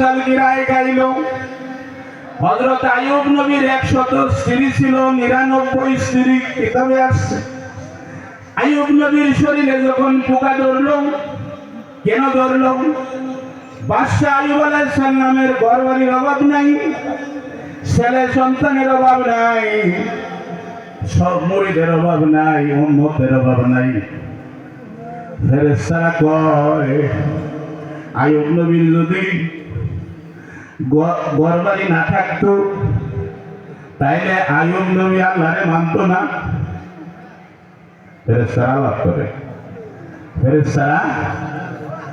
সালগিরায় গাইল। হজরত আয়ুব নবীর একশত স্ত্রী ছিল, নিরানব্বই স্ত্রী কিতাবে আসছে। আয়ুব নবীর শরীরে যখন পোকা ধরল, কেন ধরল? বাদশাহ আয়ুব আলাইসাল নামের গরবারির অভাব নাই, ছেলে সন্তানের অভাব নাই, সব মরিদের অভাব নাই উন্মতের অভাব নাই। ফেরেস্তারা কয় আয়ুব নবীর যদি গরবারি না থাকতো। তাইলে আয়ুব নবী আল্লাহরে মানত না। ফেরেস্তারা আলাপ করে। ফেরেস্তারা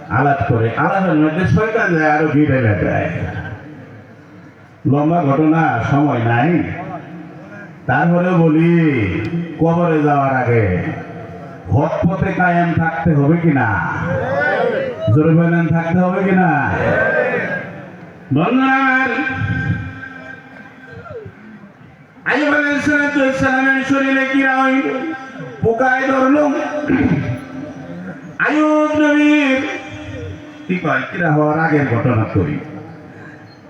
আলাপ করে। আলাপের মধ্যে শয়তান যায়, আরও ভিড়ে দেয় লম্বা ঘটনা, সময় নাই। তারপরে বলি, কবরে যাওয়ার আগে হক পথে কায়েম থাকতে হবে কিনা? জোরে থাকতে হবে কিনা? শরীরে কি হয় পোকায় ধরল কি কয়? কিরা হওয়ার আগের ঘটনা করি।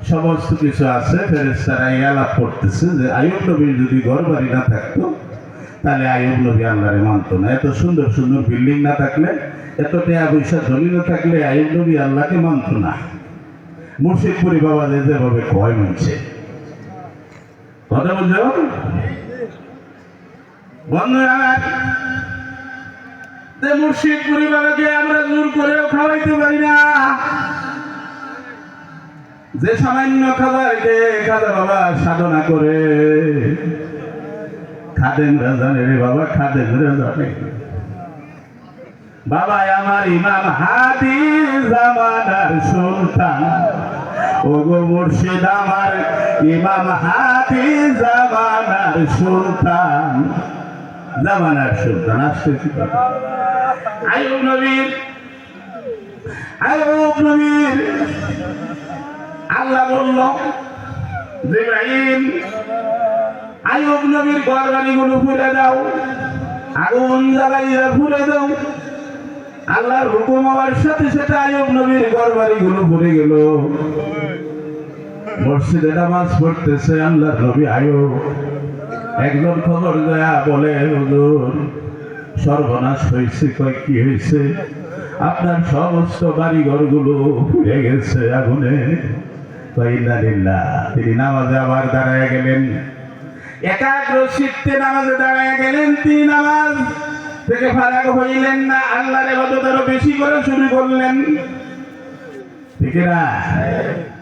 সমস্ত কিছু আছে আলাপ করতেছে যে আয়ুব নবীর যদি ঘর বাড়ি না থাকতো, তাহলে আয়ুব নবী আল্লাহরে মানতো না। এত সুন্দর সুন্দর বিল্ডিং না থাকলে, এত টেয়া পয়সা ধনী না থাকলে আয়ুব নবী আল্লাহকে মানতো না। মুর্শিদপুরি বাবা যেভাবে কয় মানছে কথা বুঝছ বন্ধুরা যে মুর্শিদপুরি বাবাকে আমরা জোর করেও খাওয়াইতে পারি না। যে সামান্য খাবার খেয়ে খাদা বাবা সাধনা করে খাদেন রাজানে রে বাবা খাদেন রাজানে বাবা আমার ইমাম হাদি জামানার সুলতান। ও গো মুর্শিদ আমার, ইমাম হাদি জামানার সুলতান। জামানার সুলতান আসতেছি আয়ুব নবীর আয়ুব নবীর। আল্লাহ বলল, জিব্রাইল আয়ুব নবীর ঘর বাড়িগুলো ফুলে দাও, আগুন জ্বালাইয়া ফুলে দাও। আল্লাহর হুকুম হওয়ার সাথে সাথে আয়ুব নবীর ঘর বাড়িগুলো ভরে গেল। মসজিদে নামাজ পড়তেছে আল্লাহর নবী আয়ুব। একজন খবর দেয়া বলে, হুজুর, সর্বনাশ হয়েছে, কয় কি হয়েছে? আপনার সমস্ত বাড়ি ঘরগুলো পুড়ে গেছে আগুনে। তিনি নামাজে আবার দাঁড়ায় গেলেন। একাগ্র চিত্তে নামাজে দাঁড়ায় গেলেন তিনি নামাজ। থেকে ফারাক হইলেন না আল্লাহর ইবাদত আরও বেশি করে শুরু করলেন। ঠিক না?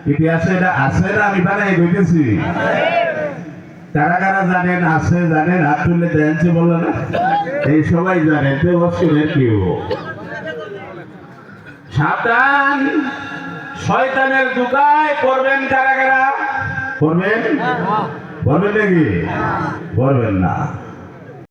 ইতিহাসে এটা আছে না? আমি বানাই গইতেছি কারা কারা জানেন? আছে জানেন? হাত তুলে দেনছে বলল না? এই সবাই জানে তো বছরের কেউ। সাবধান। শয়তানের দুকায় করবেন কারা কারা? করবেন করবেন নাকি? করবেন না।